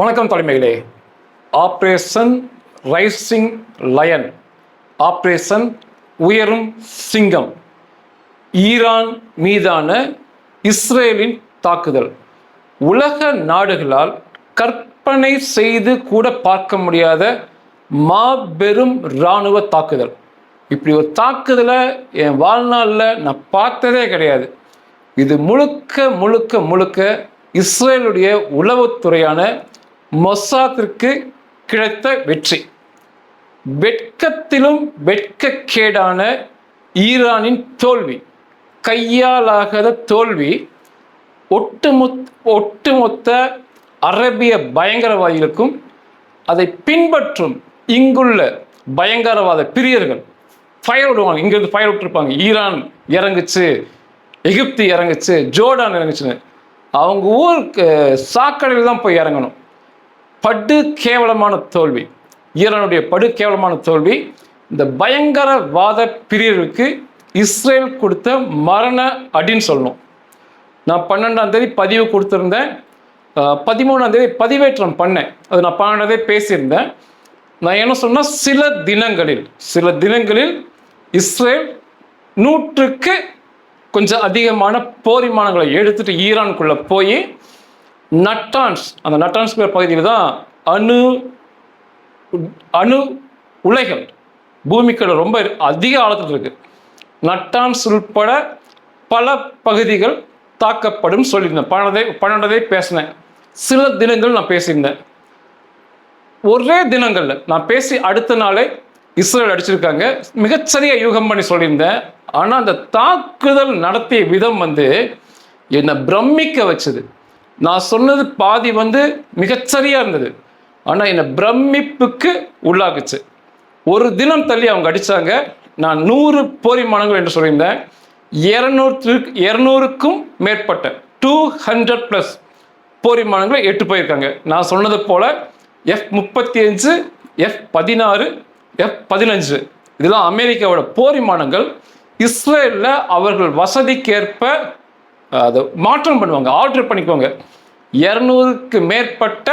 வணக்கம் தலைமைகளே. Operation rising lion. Operation உயரும் சிங்கம். ஈரான் மீதான இஸ்ரேலின் தாக்குதல். உலக நாடுகளால் கற்பனை செய்து கூட பார்க்க முடியாத மாபெரும் இராணுவ தாக்குதல். இப்படி ஒரு தாக்குதலை என் வாழ்நாளில் நான் பார்த்ததே கிடையாது. இது முழுக்க முழுக்க முழுக்க இஸ்ரேலுடைய உளவுத்துறையான மொசாத்திற்கு கிடைத்த வெற்றி. வெட்கத்திலும் வெட்கக்கேடான ஈரானின் தோல்வி. கையாலாகாத தோல்வி. ஒட்டுமொத் ஒட்டுமொத்த அரபிய பயங்கரவாதிகளுக்கும் அதை பின்பற்றும் இங்குள்ள பயங்கரவாத பிரியர்கள். ஃபயர் விடுவாங்க. இங்கிருந்து ஃபயர் விட்டுருப்பாங்க. ஈரான் இறங்குச்சு எகிப்து இறங்குச்சு ஜோர்டான் இறங்குச்சுன்னு. அவங்க ஊருக்கு சாக்கடையில் தான் போய் இறங்கணும். படு கேவலமான தோல்வி. ஈரானுடைய படு கேவலமான தோல்வி. இந்த பயங்கரவாத பிரியருக்கு இஸ்ரேல் கொடுத்த மரண அடின்னு சொல்லணும். நான் பன்னெண்டாம் தேதி பதிவு கொடுத்துருந்தேன். பதிமூணாம் தேதி பதிவேற்றம் பண்ணேன். அது நான் பன்னெண்டாம் தேதி பேசியிருந்தேன். நான் என்ன சொன்னால் சில தினங்களில் சில தினங்களில் இஸ்ரேல் நூற்றுக்கு கொஞ்சம் அதிகமான போர் விமானங்களை எடுத்துட்டு ஈரானுக்குள்ளே போய் நட்டான்ஸ். அந்த நட்டான்ஸ் பகுதியில் தான் அணு அணு உலைகள் பூமிக்குள்ள ரொம்ப அதிக ஆழத்தில் இருக்குது நட்டான்ஸ் உள்பட பல பகுதிகள் தாக்கப்படும் சொல்லியிருந்தேன். பன்னெண்டதை பன்னெண்டதை பேசினேன். சில தினங்கள் நான் பேசியிருந்தேன். ஒரே தினங்களில் நான் பேசி அடுத்த நாளே இஸ்ரேல் அடிச்சிருக்காங்க. மிகச்சரிய யூகம் பண்ணி சொல்லியிருந்தேன். ஆனால் அந்த தாக்குதல் நடத்திய விதம் வந்து என்னை பிரமிக்க வச்சது. நான் சொன்னது பாதி வந்து மிகச்சரியாக இருந்தது. ஆனால் என்னை பிரமிப்புக்கு உள்ளாக்குச்சு. ஒரு தினம் தள்ளி அவங்க அடிச்சாங்க. நான் நூறு போரிமானங்கள் என்று சொல்லியிருந்தேன். இருநூற்று இரநூறுக்கும் மேற்பட்ட டூ ஹண்ட்ரட் ப்ளஸ் போரிமானங்களை எட்டு போயிருக்காங்க. நான் சொன்னது போல் எஃப் முப்பத்தி அஞ்சு எஃப் பதினாறு எஃப் பதினஞ்சு. இதெல்லாம் அமெரிக்காவோட போரிமானங்கள். இஸ்ரேலில் அவர்கள் வசதிக்கேற்ப அதை மாற்றம் பண்ணுவாங்க ஆல்டர் பண்ணிக்குவாங்க. இரநூறுக்கு மேற்பட்ட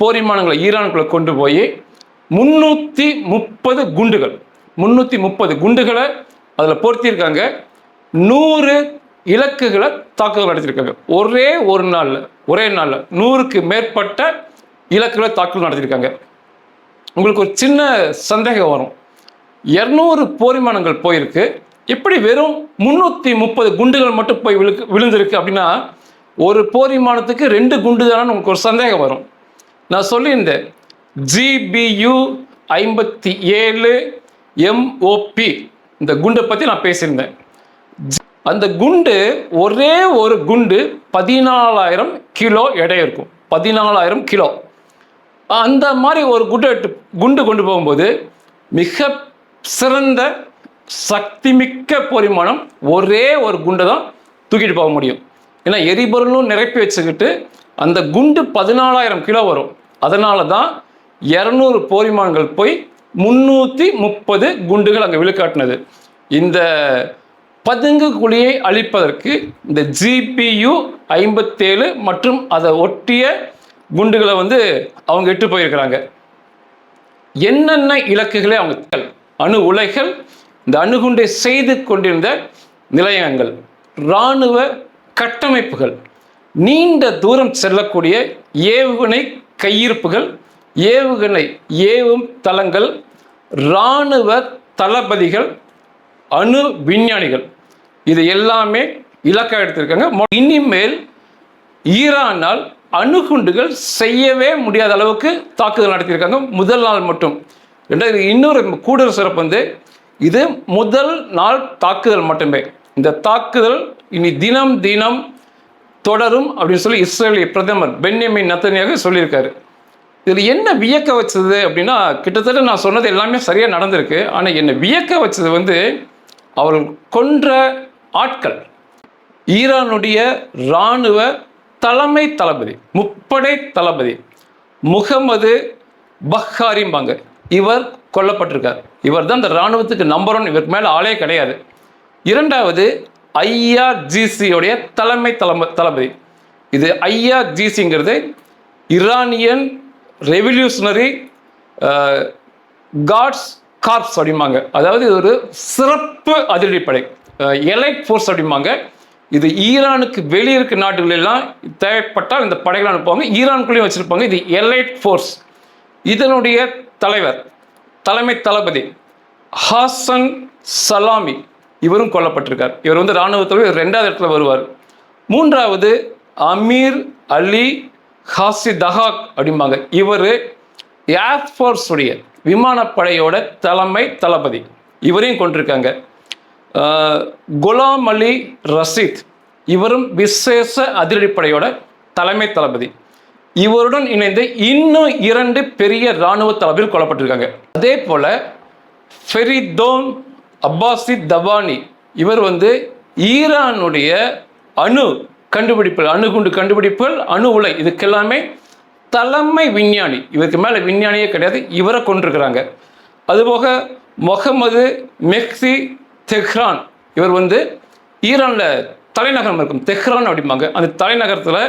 போரிமானங்களை ஈரானுக்குள்ளே ஈரானுக்குள்ள கொண்டு போய் முன்னூற்றி முப்பது குண்டுகள் முன்னூற்றி முப்பது குண்டுகளை அதில் பொருத்தியிருக்காங்க. நூறு இலக்குகளை தாக்குதல் நடத்தியிருக்காங்க. ஒரே ஒரு நாளில் ஒரே நாளில் நூறுக்கு மேற்பட்ட இலக்குகளை தாக்குதல் நடத்தியிருக்காங்க. உங்களுக்கு ஒரு சின்ன சந்தேகம் வரும். இரநூறு போரிமானங்கள் போயிருக்கு. எப்படி வெறும் முந்நூற்றி முப்பது குண்டுகள் மட்டும் போய் விழுக்கு விழுந்திருக்கு அப்படின்னா ஒரு போர் விமானத்துக்கு ரெண்டு குண்டு தானே உங்களுக்கு ஒரு சந்தேகம் வரும். நான் சொல்லியிருந்தேன். ஜிபியு ஐம்பத்தி ஏழு எம்ஓபி இந்த குண்டை பற்றி நான் பேசியிருந்தேன். அந்த குண்டு ஒரே ஒரு குண்டு பதினாலாயிரம் கிலோ எடை இருக்கும். பதினாலாயிரம் கிலோ. அந்த மாதிரி ஒரு குண்டு குண்டு கொண்டு போகும்போது மிக சிறந்த சக்திமிக்க பொறிமானம் ஒரே ஒரு குண்டை தான் தூக்கிட்டு போக முடியும். ஏன்னா எரிபொருளும் நிரப்பி வச்சுக்கிட்டு அந்த குண்டு பதினாலாயிரம் கிலோ வரும். அதனால தான் இரநூறு போரிமான்கள் போய் முந்நூற்றி முப்பது குண்டுகள் அங்கே விழுக்காட்டினது. இந்த பதுங்கு குழியை அழிப்பதற்கு இந்த ஜிபியு ஐம்பத்தேழு மற்றும் அதை ஒட்டிய குண்டுகளை வந்து அவங்க இட்டு போயிருக்கிறாங்க. என்னென்ன இலக்குகளை அவங்க அணு உலைகள் இந்த அணுகுண்டை செய்து கொண்டிருந்த நிலையங்கள் இராணுவ கட்டமைப்புகள் நீண்ட தூரம் செல்லக்கூடிய ஏவுகணை கையிருப்புகள் ஏவுகணை ஏவும் தளங்கள் இராணுவ தளபதிகள் அணு விஞ்ஞானிகள். இது எல்லாமே இலக்கா எடுத்திருக்காங்க. இனிமேல் ஈரானால் அணுகுண்டுகள் செய்யவே முடியாத அளவுக்கு தாக்குதல் நடத்தியிருக்காங்க. முதல் நாள் மட்டும். ரெண்டாவது இன்னொரு கூடுதல் சிறப்பு வந்து இது முதல் நாள் தாக்குதல் மட்டுமே. இந்த தாக்குதல் இனி தினம் தினம் தொடரும் அப்படின்னு சொல்லி இஸ்ரேலிய பிரதமர் பென்யமின் நத்தனியாக சொல்லியிருக்காரு. இதில் என்ன வியக்க வச்சது அப்படின்னா கிட்டத்தட்ட நான் சொன்னது எல்லாமே சரியாக நடந்திருக்கு. ஆனால் என்னை வியக்க வச்சது வந்து அவர்கள் கொன்ற ஆட்கள். ஈரானுடைய இராணுவ தலைமை தளபதி முப்படை தளபதி முகமது பஹாரிம்பாங்க இவர் கொல்லப்பட்டிருக்கார். இவர் தான் இந்த இராணுவத்துக்கு நம்பர் ஒன் இவருக்கு மேலே ஆளே கிடையாது. இரண்டாவது ஐஆர்ஜிசியோடைய தலைமை தளப தளபதி. இது ஐஆர்ஜிசிங்கிறது இரானியன் ரெவல்யூஷனரி காட்ஸ் கார்ப்ஸ் அப்படிம்பாங்க. அதாவது இது ஒரு சிறப்பு அதிரடிப்படை. எலைட் ஃபோர்ஸ் அப்படிம்பாங்க. இது ஈரானுக்கு வெளியே இருக்க நாடுகளெல்லாம் தேவைப்பட்டால் இந்த படைகளை அனுப்புவாங்க. ஈரானுக்குள்ளேயும் வச்சுருப்பாங்க. இது எலைட் ஃபோர்ஸ் இதனுடைய தலைவர் தலைமை தளபதி ஹாசன் சலாமி. இவரும் கொல்லப்பட்டிருக்கார். இவர் வந்து இராணுவத்தில் ரெண்டாவது இடத்துல வருவார். மூன்றாவது அமீர் அலி ஹாசி தஹாக் அப்படிம்பாங்க. இவர் ஏர்ஃபோர்ஸ் உடைய விமானப்படையோட தலைமை தளபதி. இவரையும் கொண்டிருக்காங்க குலாம் அலி ரஷீத். இவரும் விசேஷ அதிரடிப்படையோட தலைமை தளபதி. இவருடன் இணைந்து இன்னும் இரண்டு பெரிய இராணுவ தளபதிகள் கொல்லப்பட்டிருக்காங்க. அதே போல ஃபெரிதோன் அப்பாசி தபானி இவர் வந்து ஈரானுடைய அணு கண்டுபிடிப்புகள் அணுகுண்டு கண்டுபிடிப்புகள் அணு உலை இதுக்கெல்லாமே தலைமை விஞ்ஞானி. இவருக்கு மேலே விஞ்ஞானியே கிடையாது இவரை கொண்டிருக்கிறாங்க அதுபோக முகமது மெக்சி தெஹ்ரான் இவர் வந்து ஈரானில் தலைநகரம் இருக்கும். தெஹ்ரான் அப்படிம்பாங்க. அந்த தலைநகரத்தில்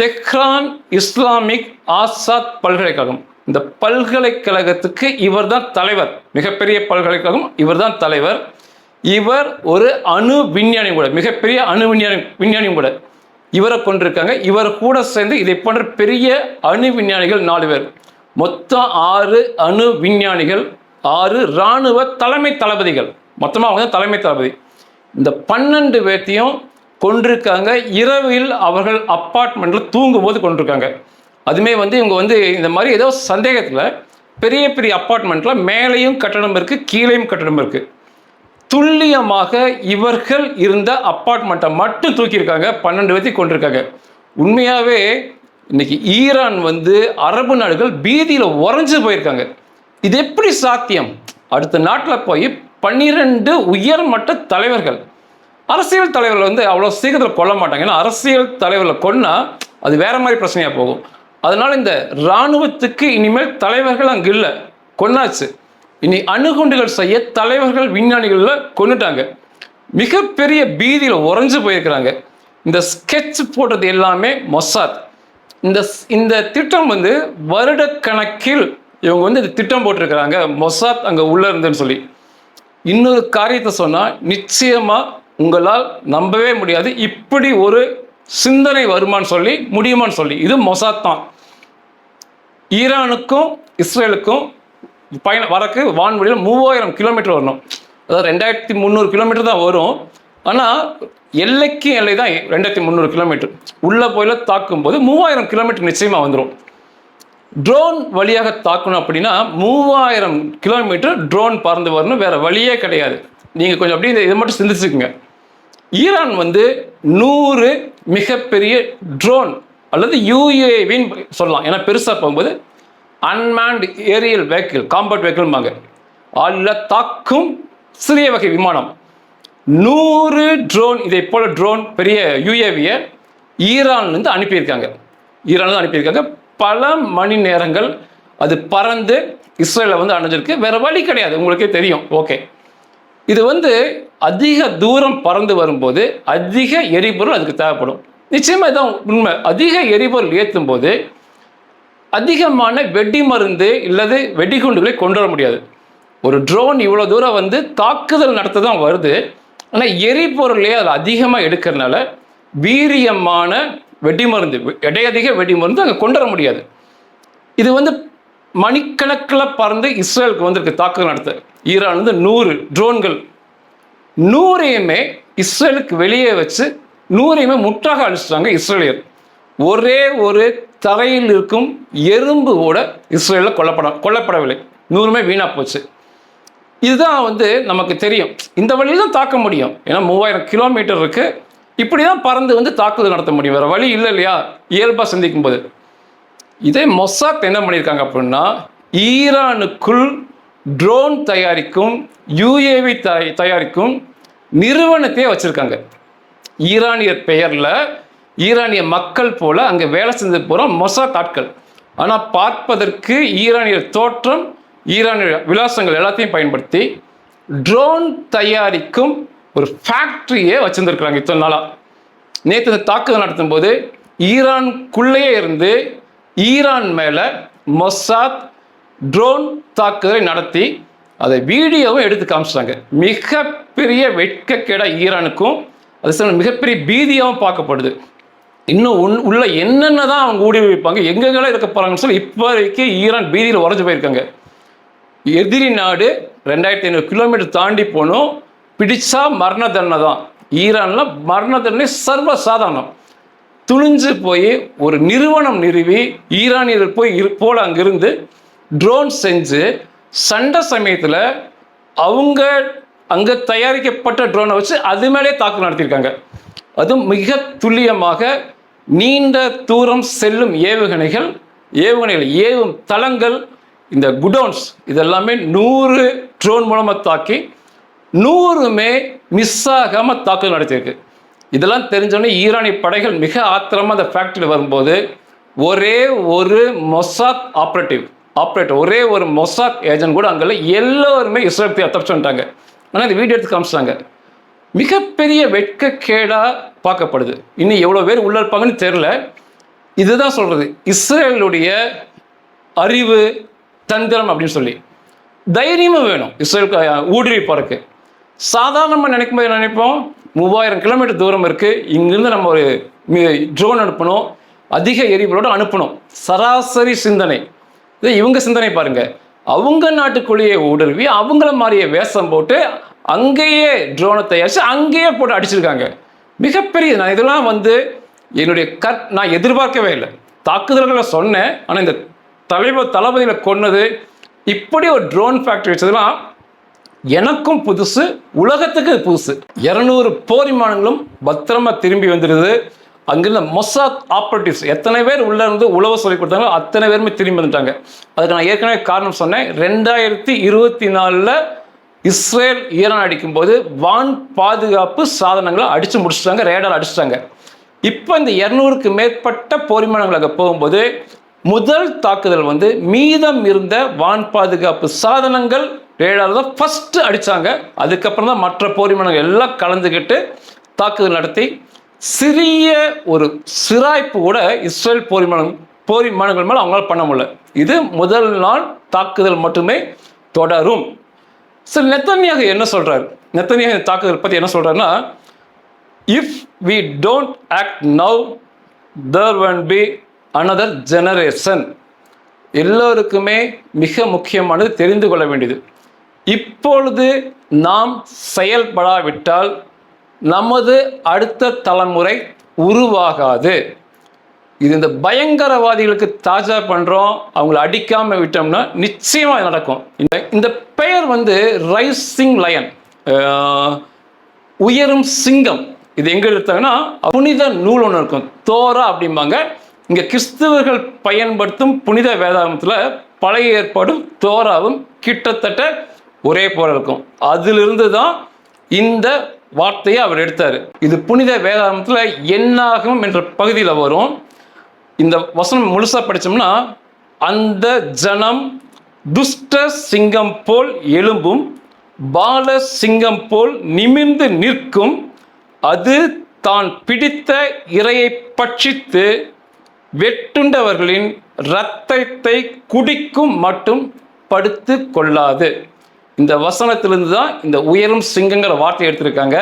தெஹ்ரான் இஸ்லாமிக் ஆசாத் பல்கலைக்கழகம். இந்த பல்கலைக்கழகத்துக்கு இவர்தான் தலைவர். மிகப்பெரிய பல்கலைக்கழகம் இவர்தான் தலைவர். இவர் ஒரு அணு விஞ்ஞானி கூட மிகப்பெரிய அணு விஞ்ஞானி விஞ்ஞானியும் கூட. இவரை கொண்டிருக்காங்க. இவர் கூட சேர்ந்து இதை போன்ற பெரிய அணு விஞ்ஞானிகள் நாலு பேர். மொத்தம் ஆறு அணு விஞ்ஞானிகள் ஆறு இராணுவ தலைமை தளபதிகள். மொத்தமாக அவங்க தலைமை தளபதி. இந்த பன்னெண்டு பேர்த்தையும் கொண்டிருக்காங்க. இரவில் அவர்கள் அப்பார்ட்மெண்ட்டில் தூங்கும்போது கொண்டிருக்காங்க. அதுமே வந்து இவங்க வந்து இந்த மாதிரி ஏதோ சந்தேகத்தில் பெரிய பெரிய அப்பார்ட்மெண்ட்டில் மேலேயும் கட்டணம் இருக்குது கீழேயும் கட்டணம் இருக்குது துல்லியமாக இவர்கள் இருந்த அப்பார்ட்மெண்ட்டை மட்டும் தூக்கியிருக்காங்க பன்னெண்டு பேர்த்தி கொண்டிருக்காங்க உண்மையாகவே இன்னைக்கு ஈரான் வந்து அரபு நாடுகள் பீதியில் உறைஞ்சு போயிருக்காங்க. இது எப்படி சாத்தியம்? அடுத்த நாட்டில் போய் பன்னிரெண்டு உயர்மட்ட தலைவர்கள் அரசியல் தலைவர்கள் வந்து அவ்வளோ சீக்கிரத்தில் கொல்ல மாட்டாங்க. ஏன்னா அரசியல் தலைவர்களை கொன்னா அது வேற மாதிரி பிரச்சனையாக போகும். அதனால இந்த இராணுவத்துக்கு இனிமேல் தலைவர்கள் அங்கே இல்லை. கொன்னாச்சு. இனி அணுகுண்டுகள் செய்ய தலைவர்கள் விஞ்ஞானிகளில் கொண்டுட்டாங்க மிகப்பெரிய பீதியில் உறைஞ்சு போயிருக்கிறாங்க. இந்த ஸ்கெட்ச் போட்டது எல்லாமே மொசாத். இந்த இந்த திட்டம் வந்து வருடக்கணக்கில் இவங்க வந்து இந்த திட்டம் போட்டிருக்கிறாங்க. மொசாத் அங்கே உள்ளே இருந்துன்னு சொல்லி. இன்னொரு காரியத்தை சொன்னால் நிச்சயமாக உங்களால் நம்பவே முடியாது. இப்படி ஒரு சிந்தனை வருமான்னு சொல்லி முடியுமான்னு சொல்லி. இது மொசாத் தான் ஈரானுக்கும் இஸ்ரேலுக்கும் பயணம் வரக்கு வான்வெளியில் மூவாயிரம் கிலோமீட்டர் வரணும். அதாவது ரெண்டாயிரத்தி முந்நூறு கிலோமீட்டர் தான் வரும். ஆனால் எல்லைக்கு எல்லை தான் ரெண்டாயிரத்தி முந்நூறு கிலோமீட்டர். உள்ளே போயில தாக்கும்போது மூவாயிரம் கிலோமீட்டர் நிச்சயமாக வந்துடும் ட்ரோன் வழியாக தாக்கணும் அப்படின்னா மூவாயிரம் கிலோமீட்டர் ட்ரோன் பறந்து வரணும். வேறு வழியே கிடையாது. நீங்கள் கொஞ்சம் அப்படியே இந்த- இதை மட்டும் சிந்திச்சுக்குங்க. ஈரான் வந்து நூறு மிகப்பெரிய ட்ரோன் அல்லது யூஏவின்னு சொல்லலாம். ஏன்னா பெருசாக போகும்போது அன்மேண்ட் ஏரியல் வெஹிக்கிள் காம்பவுண்ட் வெஹிக்கிள்பாங்க அல்ல தாக்கும் சிறிய வகை விமானம். நூறு ட்ரோன் இதை போல ட்ரோன் பெரிய யூஏவியை ஈரான்லேருந்து அனுப்பியிருக்காங்க. ஈரான்லேருந்து அனுப்பியிருக்காங்க. பல மணி நேரங்கள் அது பறந்து இஸ்ரேலை வந்து அணைஞ்சிருக்கு. வேறு வழி கிடையாது. உங்களுக்கே தெரியும். ஓகே. இது வந்து அதிக தூரம் பறந்து வரும்போது அதிக எரிபொருள் அதுக்கு தேவைப்படும். நிச்சயமாக இதான் உண்மை. அதிக எரிபொருள் ஏற்றும் போது அதிகமான வெடி மருந்து இல்லது வெடிகுண்டுகளை கொண்டு வர முடியாது. ஒரு ட்ரோன் இவ்வளோ தூரம் வந்து தாக்குதல் நடத்த தான் வருது. ஆனால் எரிபொருளே அதில் அதிகமாக எடுக்கிறதுனால வீரியமான வெடிமருந்து இடையதிக வெடி மருந்து அங்கே கொண்டு வர முடியாது. இது வந்து மணிக்கணக்கில் பறந்து இஸ்ரேலுக்கு வந்திருக்கு தாக்குதல் நடத்த. ஈரான் வந்து நூறு ட்ரோன்கள் நூறையுமே இஸ்ரேலுக்கு வெளியே வச்சு நூறையுமே முற்றாக அழிச்சிட்டாங்க இஸ்ரேலியர். ஒரே ஒரு தரையில் இருக்கும் எறும்பு கூட இஸ்ரேலில் கொல்லப்பட கொல்லப்படவில்லை. நூறுமே வீணாக போச்சு. இதுதான் வந்து நமக்கு தெரியும். இந்த வழியில் தான் தாக்க முடியும். ஏன்னா மூவாயிரம் கிலோமீட்டர் இருக்கு. இப்படி தான் பறந்து வந்து தாக்குதல் நடத்த முடியும். வேறு வழி இல்லை இல்லையா? இயல்பாக சிந்திக்கும் போது இதே மொசாத் என்ன பண்ணியிருக்காங்க அப்படின்னா ஈரானுக்குள் ட்ரோன் தயாரிக்கும் யூஏவி தயாரிக்கும் நிறுவனத்தையே வச்சுருக்காங்க. ஈரானியர் பெயரில் ஈரானிய மக்கள் போல் அங்கே வேலை செஞ்சு போகிற மொசாத் ஆட்கள். ஆனால் பார்ப்பதற்கு ஈரானியர் தோற்றம் ஈரானிய விலாசங்கள் எல்லாத்தையும் பயன்படுத்தி ட்ரோன் தயாரிக்கும் ஒரு ஃபேக்ட்ரியே வச்சுருந்துருக்குறாங்க இத்தனை நாளாக நேற்று இந்த தாக்குதல் நடத்தும் போது ஈரானுக்குள்ளேயே இருந்து ஈரான் மேலே மொசாத் ட்ரோன் தாக்குதலை நடத்தி அதை வீடியோவும் எடுத்து காமிச்சிட்டாங்க. மிகப்பெரிய வெட்கக்கேட ஈரானுக்கும் அது சில மிகப்பெரிய பீதியாகவும் பார்க்கப்படுது. இன்னும் உன் உள்ள என்னென்ன தான் அவங்க ஊடி வைப்பாங்க எங்கெங்கெல்லாம் இருக்க போகிறாங்கன்னு சொல்லி இப்போ வரைக்கும் ஈரான் பீதியில் உறைஞ்சு போயிருக்காங்க. எதிரி நாடு ரெண்டாயிரத்தி ஐநூறு கிலோமீட்டர் தாண்டி போகணும் பிடிச்சா மரண தண்டனை தான். ஈரானில் மரண தண்டனை சர்வ சாதாரணம் துணிஞ்சு போய் ஒரு நிறுவனம் நிறுவி ஈரானியர்கள் போய் இரு போல அங்கிருந்து ட்ரோன் செஞ்சு சண்டை சமயத்தில் அவங்க அங்கே தயாரிக்கப்பட்ட ட்ரோனை வச்சு அது மேலே தாக்குதல் நடத்தியிருக்காங்க. அதுவும் மிக துல்லியமாக நீண்ட தூரம் செல்லும் ஏவுகணைகள் ஏவுகணைகள் ஏவும் தளங்கள் இந்த குடோன்ஸ் இதெல்லாமே நூறு ட்ரோன் மூலமாக தாக்கி நூறுமே மிஸ் ஆகாமல் தாக்குதல் நடத்தியிருக்கு. இதெல்லாம் தெரிஞ்சோடனே ஈரானிய படைகள் மிக ஆத்திரமாக அந்த ஃபேக்ட்ரியில் வரும்போது ஒரே ஒரு மொசாத் ஆப்ரேட்டிவ் ஆப்ரேட்டர் ஒரே ஒரு மொசாக் ஏஜென்ட் கூட அங்கே எல்லோருமே இஸ்ரேலத்தை தப்பிச்சு ஆனால் இந்த வீடியோ எடுத்து காமிச்சிட்டாங்க. மிகப்பெரிய வெட்கக்கேடாக பார்க்கப்படுது. இன்னும் எவ்வளோ பேர் உள்ள இருப்பாங்கன்னு தெரில இதுதான் சொல்கிறது இஸ்ரேலுடைய அறிவு தந்திரம் அப்படின்னு சொல்லி. தைரியமும் வேணும். இஸ்ரேலுக்கு ஊடுருவிப்பறக்கு சாதாரணமாக நினைக்கும் போது நினைப்போம்? மூவாயிரம் கிலோமீட்டர் தூரம் இருக்குது இங்கேருந்து நம்ம ஒரு ட்ரோன் அனுப்பணும். அதிக எரிபொருளோடு அனுப்பணும். சராசரி சிந்தனை. இது இவங்க சிந்தனை பாருங்க. அவங்க நாட்டுக்குள்ளேயே ஊடுருவி அவங்கள மாதிரியே வேஷம் போட்டு அங்கேயே ட்ரோனை தயாரித்து அங்கேயே போட்டு அடிச்சிருக்காங்க. மிகப்பெரிய நான் இதெல்லாம் வந்து என்னுடைய கற் நான் எதிர்பார்க்கவே இல்லை. தாக்குதல்களை சொன்னேன் ஆனால் இந்த தலைவர் தளபதியில் கொன்னது இப்படி ஒரு ட்ரோன் ஃபேக்டரி வச்சதுலாம் எனக்கும் புதுசு உலகத்துக்கு புதுசு. இரநூறு போர் விமானங்களும் பத்திரமா திரும்பி வந்துடுது. அங்கிருந்த மொசாத் ஆப்ரேட்டிவ்ஸ் எத்தனை பேர் உள்ளே இருந்து உழவு சொல்லி கொடுத்தாங்களோ அத்தனை பேருமே திரும்பி வந்துட்டாங்க. அதுக்கு நான் ஏற்கனவே காரணம் சொன்னேன். ரெண்டாயிரத்தி இருபத்தி நாலில் இஸ்ரேல் ஈரான் அடிக்கும்போது வான் பாதுகாப்பு சாதனங்களை அடித்து முடிச்சிட்டாங்க ரேடார் அடிச்சிட்டாங்க. இப்போ இந்த இரநூறுக்கு மேற்பட்ட போரிமானங்களாக அங்கே போகும்போது முதல் தாக்குதல் வந்து மீதம் இருந்த வான் பாதுகாப்பு சாதனங்கள் ரேடார் தான் ஃபஸ்ட்டு அடித்தாங்க அதுக்கப்புறம் தான் மற்ற போரிமானங்கள் எல்லாம் கலந்துக்கிட்டு தாக்குதல் நடத்தி சிறிய ஒரு சிராய்ப்பு கூட இஸ்ரேல் போரிமானம் போரிமானங்கள் போர் விமானங்கள் மேலே அவங்களால பண்ண முடியல. இது முதல் நாள் தாக்குதல் மட்டுமே தொடரும். சரி நெத்தன்யாக என்ன சொல்கிறார் நெத்தன்யாக தாக்குதல் பற்றி என்ன சொல்கிறாருன்னா if we don't act now there won't be another generation எல்லோருக்குமே மிக முக்கியமானது தெரிந்து கொள்ள வேண்டியது. இப்பொழுது நாம் செயல்படாவிட்டால் நமது அடுத்த தலைமுறை உருவாகாது. இது இந்த பயங்கரவாதிகளுக்கு தாஜா பண்ணுறோம் அவங்கள அடிக்காம விட்டோம்னா நிச்சயமாக நடக்கும். இந்த இந்த பெயர் வந்து ரைசிங் லயன். உயரும் சிங்கம். இது எங்க எடுத்தாங்கன்னா புனித நூல் ஒன்று இருக்கும். தோரா அப்படிம்பாங்க. இங்க கிறிஸ்தவர்கள் பயன்படுத்தும் புனித வேதாகமத்துல பழைய ஏற்பாடும் தோராவும் கிட்டத்தட்ட ஒரே போல இருக்கும். அதிலிருந்து தான் இந்த வார்த்தையை அவர் எடுத்தார். இது புனித வேதாகமத்துல என்னாகும் என்ற பகுதியில் வரும். இந்த வசனம் முழுசா படிச்சோம்னா அந்த ஜனம் துஷ்ட சிங்கம் போல் எழும்பும் பால சிங்கம் போல் நிமிர்ந்து நிற்கும் அது தான் பிடித்த இரையை பட்சித்து வெட்டுண்டவர்களின் இரத்தத்தை குடிக்கும் மட்டும் படுத்து கொள்ளாது. இந்த வசனத்திலிருந்து தான் இந்த உயரும் சிங்கங்கிற வார்த்தை எடுத்திருக்காங்க.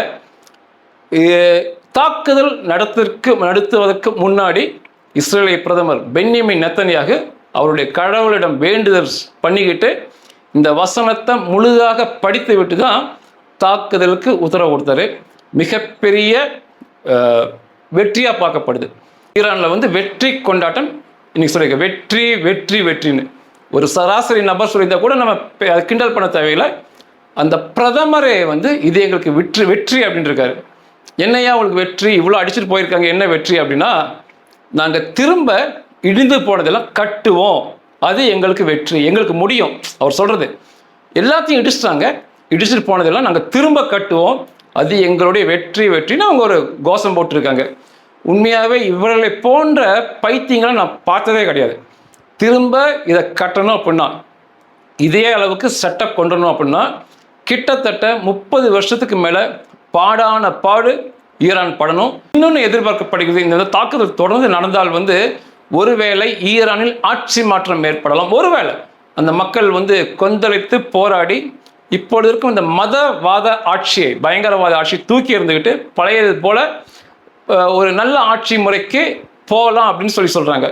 தாக்குதல் நடத்திற்கு நடத்துவதற்கு முன்னாடி இஸ்ரேலிய பிரதமர் பென்யமின் நெத்தனியாக அவருடைய கடவுளிடம் வேண்டுதல் பண்ணிக்கிட்டு இந்த வசனத்தை முழுதாக படித்து விட்டு தான் தாக்குதலுக்கு உத்தரவு கொடுத்தாரு. மிகப்பெரிய வெற்றியாக பார்க்கப்படுது. ஈரானில் வந்து வெற்றி கொண்டாட்டம் இன்னைக்கு சொல்லியிருக்க வெற்றி வெற்றி வெற்றின்னு. ஒரு சராசரி நபர் சொல்லியிருந்தால் கூட நம்ம கிண்டல் பண்ண தேவையில்லை. அந்த பிரதமரே வந்து இது எங்களுக்கு வெற்றி வெற்றி அப்படின்னு இருக்காரு என்னையா உங்களுக்கு வெற்றி? இவ்வளோ அடிச்சுட்டு போயிருக்காங்க என்ன வெற்றி? அப்படின்னா நாங்கள் திரும்ப இடிந்து போனதெல்லாம் கட்டுவோம். அது எங்களுக்கு வெற்றி எங்களுக்கு முடியும். அவர் சொல்கிறது எல்லாத்தையும் இடிச்சிட்டாங்க. இடிச்சிட்டு போனதெல்லாம் நாங்கள் திரும்ப கட்டுவோம். அது எங்களுடைய வெற்றி வெற்றின்னு அவங்க ஒரு கோஷம் போட்டிருக்காங்க. உண்மையாகவே இவர்களை போன்ற பைத்தியங்களை நான் பார்த்ததே கிடையாது. திரும்ப இதை கட்டணும் அப்படின்னா இதே அளவுக்கு சட்டை கொண்டணும் அப்படின்னா கிட்டத்தட்ட முப்பது வருஷத்துக்கு மேலே பாடான பாடு ஈரான் படணும். இன்னொன்று எதிர்பார்க்கப்படுகிறது இந்த தாக்குதல் தொடர்ந்து நடந்தால் வந்து ஒருவேளை ஈரானில் ஆட்சி மாற்றம் ஏற்படலாம். ஒருவேளை அந்த மக்கள் வந்து கொந்தளித்து போராடி இப்பொழுது இருக்கும் இந்த மதவாத ஆட்சியை பயங்கரவாத ஆட்சி தூக்கி இருந்துக்கிட்டு பழையது போல ஒரு நல்ல ஆட்சி முறைக்கு போகலாம் அப்படின்னு சொல்லி சொல்கிறாங்க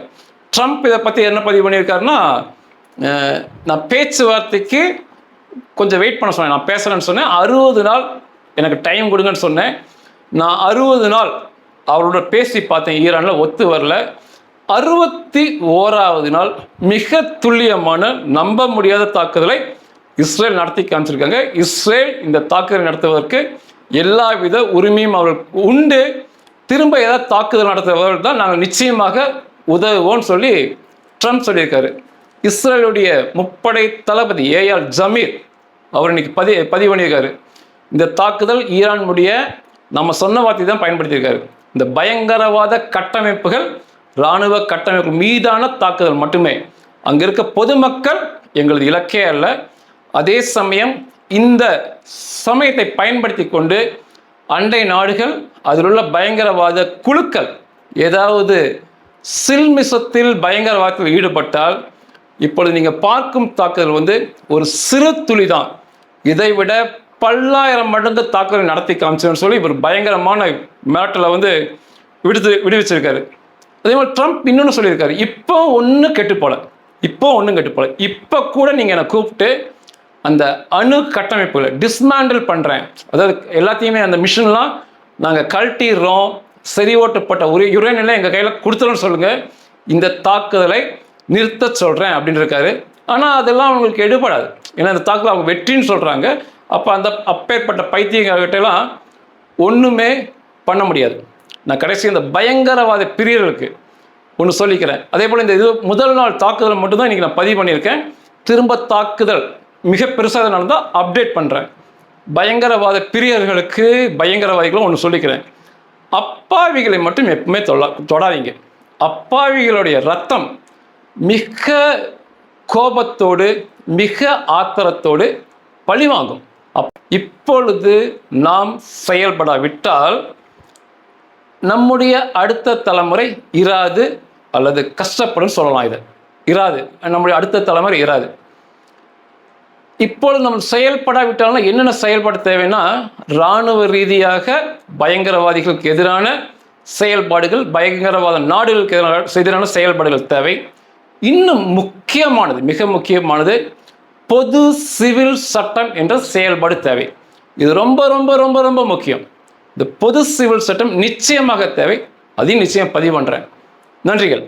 ட்ரம்ப் இதை பற்றி என்ன பதிவு பண்ணியிருக்காருன்னா நான் பேச்சுவார்த்தைக்கு கொஞ்சம் வெயிட் பண்ண சொன்னேன். நான் பேசுகிறேன்னு சொன்னேன். அறுபது நாள் எனக்கு டைம் கொடுங்கன்னு சொன்னேன். நான் அறுபது நாள் அவரோட பேசி பார்த்தேன். ஈரானில் ஒத்து வரல. அறுபத்தி ஓராவது நாள் மிக துல்லியமான நம்ப முடியாத தாக்குதலை இஸ்ரேல் நடத்தி காமிச்சிருக்காங்க. இஸ்ரேல் இந்த தாக்குதலை நடத்துவதற்கு எல்லாவித உரிமையும் அவர்களுக்கு உண்டு. திரும்ப ஏதாவது தாக்குதல் நடத்துவதற்கு தான் நாங்கள் நிச்சயமாக உதவுவோன்னு சொல்லி ட்ரம்ப் சொல்லியிருக்காரு. இஸ்ரேலுடைய முப்படை தளபதி ஏஆர் ஜமீர் அவர் இன்னைக்கு பதி பதிவு பண்ணியிருக்காரு. இந்த தாக்குதல் ஈரானுடைய நம்ம சொன்ன வார்த்தை தான் பயன்படுத்தியிருக்காரு. இந்த பயங்கரவாத கட்டமைப்புகள் இராணுவ கட்டமைப்பு மீதான தாக்குதல் மட்டுமே. அங்கே இருக்க பொதுமக்கள் எங்களது இலக்கே அல்ல. அதே சமயம் இந்த சமயத்தை பயன்படுத்தி கொண்டு அண்டை நாடுகள் அதில் உள்ள பயங்கரவாத குழுக்கள் ஏதாவது சில்மிசத்தில் பயங்கரவாதத்தில் ஈடுபட்டால் இப்பொழுது நீங்கள் பார்க்கும் தாக்குதல் வந்து ஒரு சிறு துளி தான் இதை விட பல்லாயிரம் மடங்கு தாக்குதல் நடத்தி காமிச்சோன்னு சொல்லி ஒரு பயங்கரமான மிரட்டலை வந்து விடுத்து விடுவிச்சிருக்காரு. அதே மாதிரி ட்ரம்ப் இன்னொன்று சொல்லியிருக்காரு. இப்போ ஒன்றும் கெட்டு போல. இப்போ ஒன்றும் கெட்டு போல. இப்போ கூட நீங்கள் என்னை கூப்பிட்டு அந்த அணு கட்டமைப்புகளை டிஸ்மேண்டில் பண்ணுறேன் அதாவது எல்லாத்தையுமே அந்த மிஷின்லாம் நாங்கள் கழட்டிடுறோம். செறிவோட்டப்பட்ட ஒரு யுரேனில் எங்கள் கையில் கொடுத்துருன்னு சொல்லுங்கள் இந்த தாக்குதலை நிறுத்த சொல்கிறேன் அப்படின்னு இருக்காரு. ஆனால் அதெல்லாம் அவங்களுக்கு எடுபடாது. ஏன்னா அந்த தாக்குதல் அவங்க வெற்றின்னு சொல்கிறாங்க அப்போ அந்த அப்பேற்பட்ட பைத்தியங்கள்கிட்டலாம் ஒன்றுமே பண்ண முடியாது. நான் கடைசி இந்த பயங்கரவாத பிரியர்களுக்கு ஒன்று சொல்லிக்கிறேன். அதே போல் இந்த இது முதல் நாள் தாக்குதல் மட்டும்தான் இன்றைக்கி நான் பதிவு பண்ணியிருக்கேன். திரும்ப தாக்குதல் மிக பெருசாக நடந்தால் அப்டேட் பண்ணுறேன் பயங்கரவாத பிரியர்களுக்கு பயங்கரவாதிகளும் ஒன்று சொல்லிக்கிறேன். அப்பாவிகளை மட்டும் எப்பவுமே தொட தொடாதீங்க. அப்பாவிகளுடைய ரத்தம் மிக கோபத்தோடு மிக ஆத்திரத்தோடு பழிவாங்கும். அப் இப்பொழுது நாம் செயல்படாவிட்டால் நம்முடைய அடுத்த தலைமுறை இராது அல்லது கஷ்டப்படும் சொல்லலாம் இதை. இராது. நம்முடைய அடுத்த தலைமுறை இராது. இப்பொழுது நம்ம செயல்படாவிட்டாலும் என்னென்ன செயல்பட தேவைன்னா இராணுவ ரீதியாக பயங்கரவாதிகளுக்கு எதிரான செயல்பாடுகள் பயங்கரவாத நாடுகளுக்கு எதிரான எதிரான செயல்பாடுகள் தேவை. இன்னும் முக்கியமானது மிக முக்கியமானது பொது சிவில் சட்டம் என்ற செயல்பாடு தேவை. இது ரொம்ப ரொம்ப ரொம்ப ரொம்ப முக்கியம். இந்த பொது சிவில் சட்டம் நிச்சயமாக தேவை. அதையும் நிச்சயம் பதிவு பண்ணுறேன் நன்றிகள்.